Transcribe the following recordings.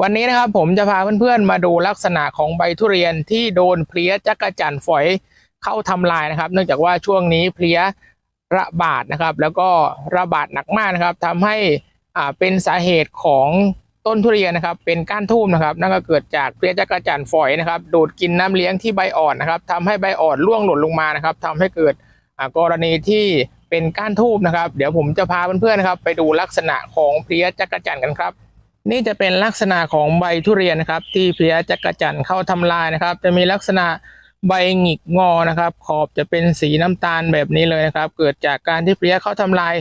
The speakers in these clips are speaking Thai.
วันนี้นะครับผมจะพาเพื่อนๆมาดูลักษณะของใบทุเรียนที่โดนเพลี้ยจักรจั่นฝอยเข้าทำลายนะครับ เนื่องจากว่าช่วงนี้เพลี้ยระบาดนะครับ แล้วก็ระบาดหนักมากนะครับทำให้อ่าเป็นสาเหตุของต้นทุเรียนนะครับ เป็นก้านทูบนะครับ นั่นก็เกิดจากเพลี้ยจักรจั่นฝอยนะครับ ดูดกินน้ำเลี้ยงที่ใบอ่อนนะครับทำให้ใบอ่อนร่วงหล่นลงมานะครับทำให้เกิดอ่ากรณีที่เป็นก้านทูบนะครับ เดี๋ยวผมจะพาเพื่อนๆนะครับ ไปดูลักษณะของเพลี้ยจักรจั่นกันครับ นี่จะเป็นลักษณะของใบทุเรียนนะครับ ที่เพลี้ยจักรจันเข้าทำลายนะครับ จะมีลักษณะใบหงิกงอนะครับ ขอบจะเป็นสีน้ำตาลแบบนี้เลยนะครับ เกิดจากการที่เพลี้ยเข้าทำลาย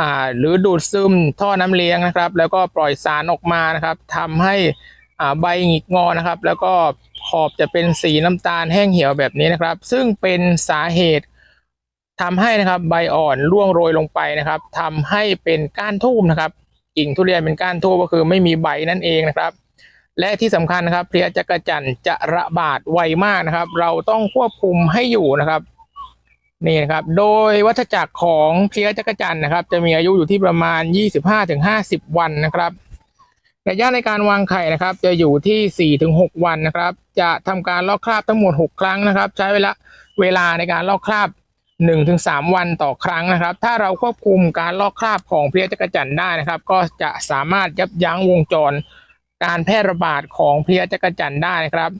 อ่าหรือดูดซึมท่อน้ำเลี้ยงนะครับ แล้วก็ปล่อยสารออกมานะครับทำให้อ่าใบหงิกงอนะครับ แล้วก็ขอบจะเป็นสีน้ำตาลแห้งเหี่ยวแบบนี้นะครับ ซึ่งเป็นสาเหตุทำให้นะครับใบอ่อนร่วงโรยลงไปนะครับทำให้เป็นก้านทูบนะครับ กิ่งทุเรียนเป็นก้านทูบก็คือไม่มีใบนั่นเองนะครับ และที่สำคัญนะครับ เพลียจักรจั่นจะระบาดไวมากนะครับ เราต้องควบคุมให้อยู่นะครับนี่นะครับ โดยวัฏจักรของเพลียจักรจั่นนะครับ จะมีอายุอยู่ที่ประมาณ 25-50 วันนะครับระยะในการวางไข่นะครับ จะอยู่ที่ 4-6 วันนะครับ จะทำการลอกคราบทั้งหมด 6 ครั้งนะครับ ใช้เวลาเวลาในการลอกคราบ หนึ่งถึงสามวันต่อครั้งนะครับ ถ้าเราควบคุมการลอกคราบของเพลี้ยจักรจันได้นะครับ ก็จะสามารถยับยั้งวงจร การแพร่ระบาดของเพลี้ยจักรจันได้นะครับ